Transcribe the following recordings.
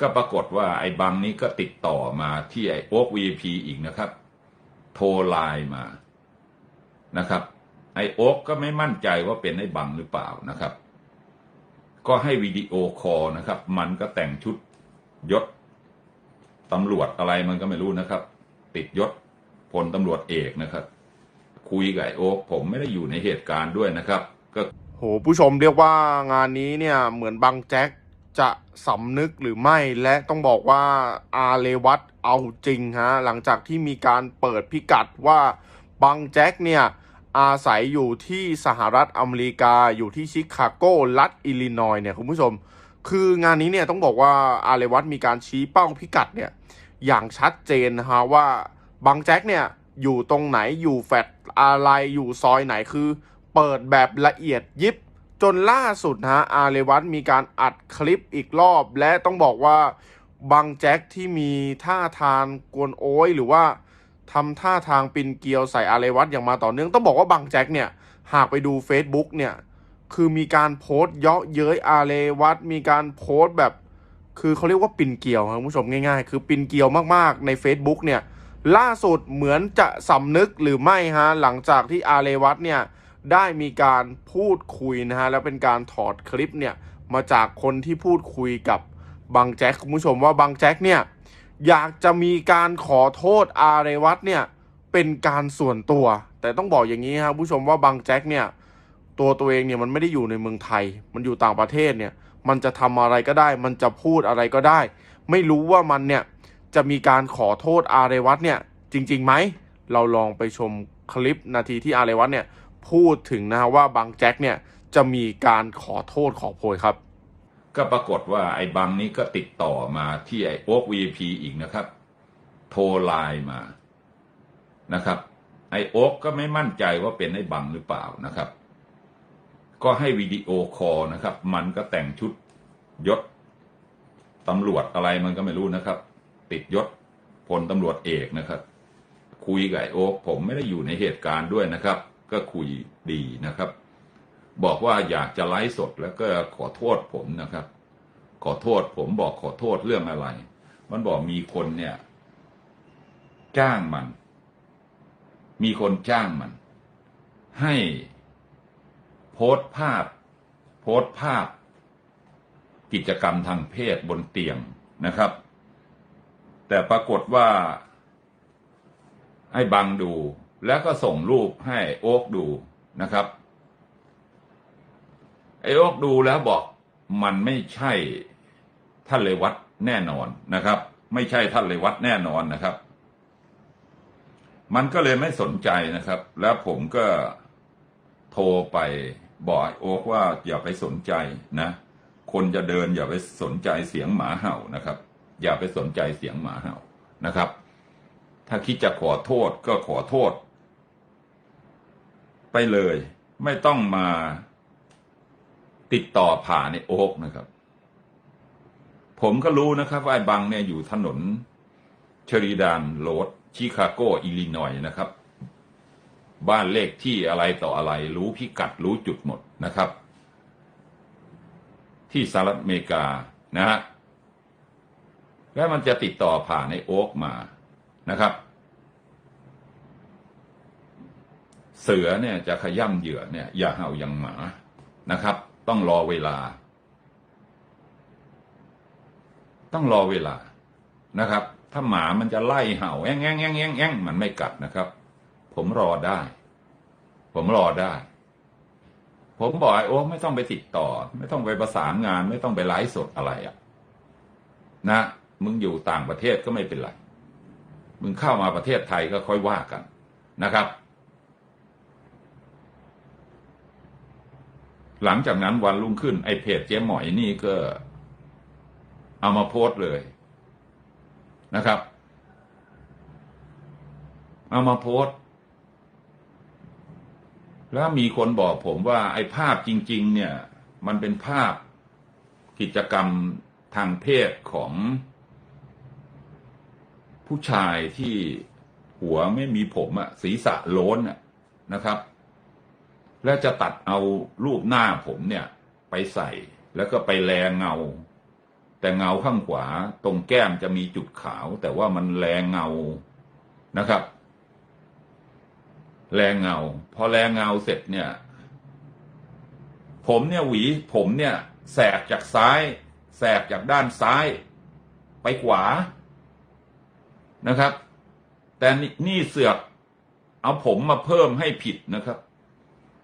ก็ปรากฏว่าไอ้บังนี้ก็ติดต่อมาที่ไอ้โอ๊กวีพีอีกนะครับ โทรไลน์มานะครับ ไอ้โอ๊กก็ไม่มั่นใจว่าเป็นไอ้บังหรือเปล่านะครับ ก็ให้วิดีโอคอลนะครับ มันก็แต่งชุดยศตำรวจอะไรมันก็ไม่รู้นะครับ ติดยศพลตำรวจเอกนะครับ คุยกับไอ้โอ๊กผมไม่ได้อยู่ในเหตุการณ์ด้วยนะครับ ก็โหผู้ชมเรียกว่างานนี้เนี่ยเหมือนบังแจ็ค จะสำนึกหรือไม่และต้องบอกว่าอาเลวัตเอาจริงฮะหลังจากที่มีการเปิดพิกัดว่าบังแจ็คเนี่ยอาศัยอยู่ที่สหรัฐอเมริกาอยู่ที่ชิคาโกรัฐอิลลินอยเนี่ยคุณผู้ชม คืองานนี้เนี่ยต้องบอกว่าอาเลวัตมีการชี้เป้าพิกัดเนี่ยอย่างชัดเจนนะฮะว่าบังแจ็คเนี่ยอยู่ตรงไหนอยู่แฟลตอะไรอยู่ซอยไหนคือ เปิดแบบละเอียดยิบ จนล่าสุดนะฮะอาเลวัตมีการอัดคลิปอีกรอบ และต้องบอกว่าบังแจ็คที่มีท่าทางกวนโอยหรือว่าทำท่าทางปินเกียวใส่อาเลวัตอย่างมาต่อเนื่องต้องบอกว่าบังแจ็คเนี่ยหากไปดู Facebook เนี่ยคือมีการโพสต์เยาะเย้ยอาเลวัตมีการโพสต์แบบ คือเขาเรียกว่าปินเกียวครับคุณผู้ชมง่ายๆ คือปินเกียวมากๆใน Facebook เนี่ยล่าสุดเหมือนจะสำนึกหรือไม่ฮะหลังจากที่อาเลวัตเนี่ย ได้มีการพูดคุยนะฮะแล้วเป็นการถอดคลิปเนี่ยมาจากคนที่พูดคุยกับบังแจ็คคุณผู้ชมว่าบังแจ็คเนี่ยอยากจะมีการขอโทษอาเรวัตเนี่ยเป็นการส่วนตัว แต่ต้องบอกอย่างนี้ครับผู้ชมว่าบังแจ็คเนี่ยตัวตัวเองเนี่ยมันไม่ได้อยู่ในเมืองไทย มันอยู่ต่างประเทศเนี่ยมันจะทำอะไรก็ได้ มันจะพูดอะไรก็ได้ ไม่รู้ว่ามันเนี่ยจะมีการขอโทษอาเรวัตเนี่ยจริงๆไหมเราลองไปชมคลิปนาทีที่อาเรวัตเนี่ย พูดถึงนะว่าบังแจ็คเนี่ยจะมีการขอโทษขอโพยครับ ก็ปรากฏว่าไอ้บังนี้ก็ติดต่อมาที่ไอ้โอ๊กวีพีอีกนะครับ โทรไลน์มานะครับ ไอ้โอ๊กก็ไม่มั่นใจว่าเป็นไอ้บังหรือเปล่านะครับ ก็ให้วิดีโอคอลนะครับ มันก็แต่งชุดยศตำรวจอะไรมันก็ไม่รู้นะครับ ติดยศพลตำรวจเอกนะครับ คุยกับไอ้โอ๊กผมไม่ได้อยู่ในเหตุการณ์ด้วยนะครับ ก็คุยดีนะครับ บอกว่าอยากจะไลฟ์สดแล้วก็ขอโทษผมนะครับ ขอโทษผมบอกขอโทษเรื่องอะไร มันบอกมีคนเนี่ย จ้างมัน มีคนจ้างมัน ให้โพสต์ภาพ โพสต์ภาพ กิจกรรมทางเพศบนเตียงนะครับ แต่ปรากฏว่าให้บังดู แล้วก็ส่งรูปให้โอ๊กดูนะครับ ไอ้โอ๊กดูแล้วบอกมันไม่ใช่ท่านเลวัตแน่นอนนะครับ ไม่ใช่ท่านเลวัตแน่นอนนะครับ มันก็เลยไม่สนใจนะครับ แล้วผมก็โทรไปบอกไอ้โอ๊กว่าอย่าไปสนใจนะ คนจะเดินอย่าไปสนใจเสียงหมาเห่านะครับ อย่าไปสนใจเสียงหมาเห่านะครับ ถ้าคิดจะขอโทษก็ขอโทษ ไปเลย ไม่ต้องมาติดต่อผ่านในโอ๊กนะครับ ผมก็รู้นะครับว่าไอ้บังเนี่ยอยู่ถนนเชริดานโรดชิคาโกอิลลินอยนะครับ บ้านเลขที่อะไรต่ออะไร รู้พิกัดรู้จุดหมดนะครับ ที่สหรัฐอเมริกานะฮะแล้วมันจะติดต่อผ่านในโอ๊กมานะครับ เสือเนี่ยจะขย่ำเหยื่อเนี่ยอย่าเห่าอย่างหมานะครับ ต้องรอเวลา ต้องรอเวลานะครับ ถ้าหมามันจะไล่เห่าแง่งแง่งแง่งแง่งแง่งมันไม่กัดนะครับ ผมรอได้ ผมรอได้ ผมบอกไอ้โอ้ไม่ต้องไปติดต่อ ไม่ต้องไปประสานงาน ไม่ต้องไปไลฟ์สดอะไรอะนะ มึงอยู่ต่างประเทศก็ไม่เป็นไร มึงเข้ามาประเทศไทยก็ค่อยว่ากันนะครับ หลังจากนั้นวันรุ่งขึ้นไอ้เพจเจ๊หมอยนี่ก็ เอามาโพสต์เลยนะครับ เอามาโพสต์แล้วมีคนบอกผมว่าไอ้ภาพจริง ๆ เนี่ย มันเป็นภาพกิจกรรมทางเพศของผู้ชายที่หัวไม่มีผมอะศีรษะโล้นอะนะครับ แล้วจะตัดเอารูปหน้าผมเนี่ยไปใส่แล้วก็ไปแลเงา แต่เงาข้างขวาตรงแก้มจะมีจุดขาว แต่ว่ามันแรงเงานะครับแรงเงา พอแรงเงาเสร็จเนี่ย ผมเนี่ยหวี ผมเนี่ย แสกจากซ้าย แสกจากด้านซ้ายไปขวานะครับ แต่นี่เสือกเอาผมมาเพิ่มให้ผิดนะครับ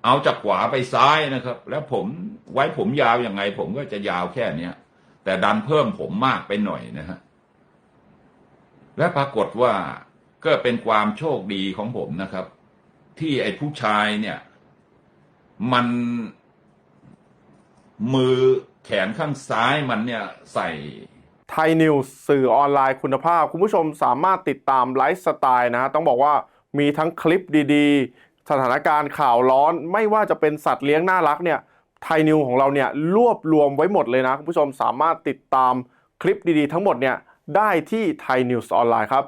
เอาจากขวาไปซ้ายนะครับ แล้วผมไว้ผมยาวยังไง ผมก็จะยาวแค่เนี้ยแต่ดันเพิ่มผมมากไปหน่อยนะฮะและปรากฏว่าก็เป็นความโชคดีของผมนะครับ ที่ไอ้ผู้ชายเนี่ย มันมือแขนข้างซ้ายมันเนี่ยใส่ไทยนิวส์สื่อออนไลน์คุณภาพ คุณผู้ชมสามารถติดตามไลฟ์สไตล์นะฮะต้องบอกว่ามีทั้งคลิปดีๆ สถานการณ์ข่าวร้อนไม่ว่าจะเป็นสัตว์เลี้ยงน่ารักเนี่ยไทยนิวของเราเนี่ยรวบรวมไว้หมดเลยนะ คุณผู้ชมสามารถติดตามคลิปดีๆทั้งหมดเนี่ยได้ที่ไทยนิวส์ออนไลน์ครับ